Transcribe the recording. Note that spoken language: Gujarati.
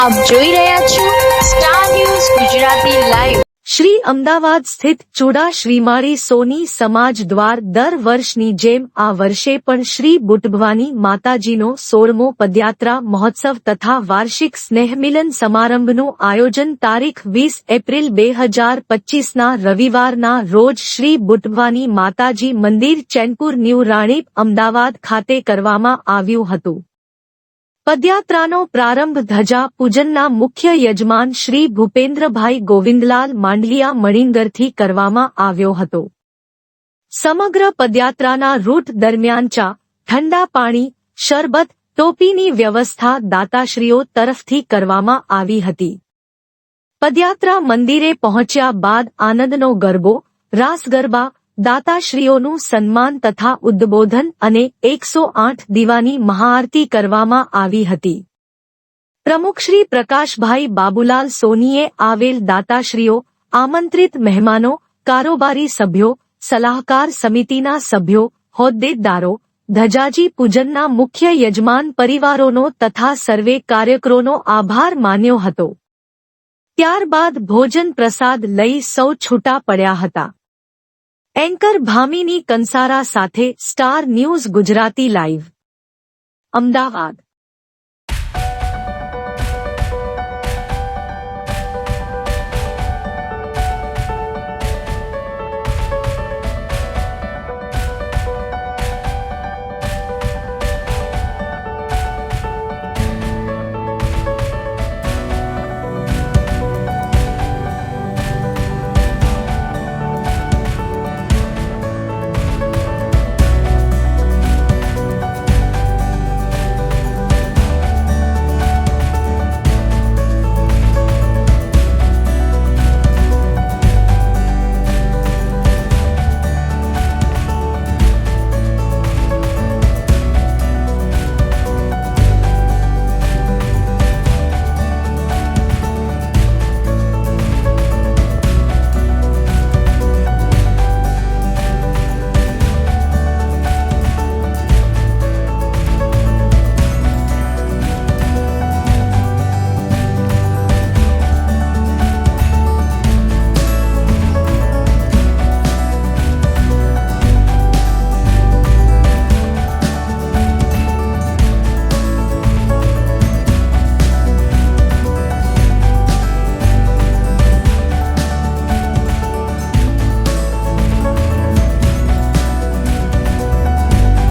આપ જોઈ રહ્યા છો star news Gujarati live Shri Ahmedabad સ્થિત ચુડા શ્રીમાળી સોની સમાજ દ્વાર દર વર્ષની જેમ આ વર્ષે પણ શ્રી બુટભવાની માતાજીનો સોળમો પદયાત્રા મહોત્સવ તથા વાર્ષિક સ્નેહમિલન સમારંભનું આયોજન તારીખ વીસ એપ્રિલ બે હજાર પચીસના રવિવારના રોજ શ્રી બુટભવાની માતાજી મંદિર ચેનપુર ન્યૂ રાણીપ અમદાવાદ ખાતે કરવામાં આવ્યું હતું. પદયાત્રાનો પ્રારંભ ધજા પૂજનના મુખ્ય યજમાન શ્રી ભૂપેન્દ્રભાઈ ગોવિંદલાલ માંડલિયા મણિંગરથી કરવામાં આવ્યો હતો. સમગ્ર પદયાત્રાના રૂટ દરમિયાન ચા, ઠંડા પાણી, શરબત, ટોપીની વ્યવસ્થા દાતાશ્રીઓ તરફથી કરવામાં આવી હતી. પદયાત્રા મંદિરે પહોંચ્યા બાદ આનંદનો ગરબો રાસ ગરબા દાતાશ્રીઓનું સન્માન તથા ઉદ્બોધન અને એકસો આઠ દીવાની મહાઆરતી કરવામાં આવી હતી. પ્રમુખશ્રી પ્રકાશભાઈ બાબુલાલ સોનીએ આવેલ દાતાશ્રીઓ, આમંત્રિત મહેમાનો, કારોબારી સભ્યો, સલાહકાર સમિતિના સભ્યો, હોદ્દેદારો, ધજાજી પૂજનના મુખ્ય યજમાન પરિવારોનો તથા સર્વે કાર્યકરોનો આભાર માન્યો હતો. ત્યારબાદ ભોજન પ્રસાદ લઈ સૌ છૂટા પડ્યા હતા. એન્કર ભામિની કંસારા સાથે star news Gujarati live. Ahmedabad.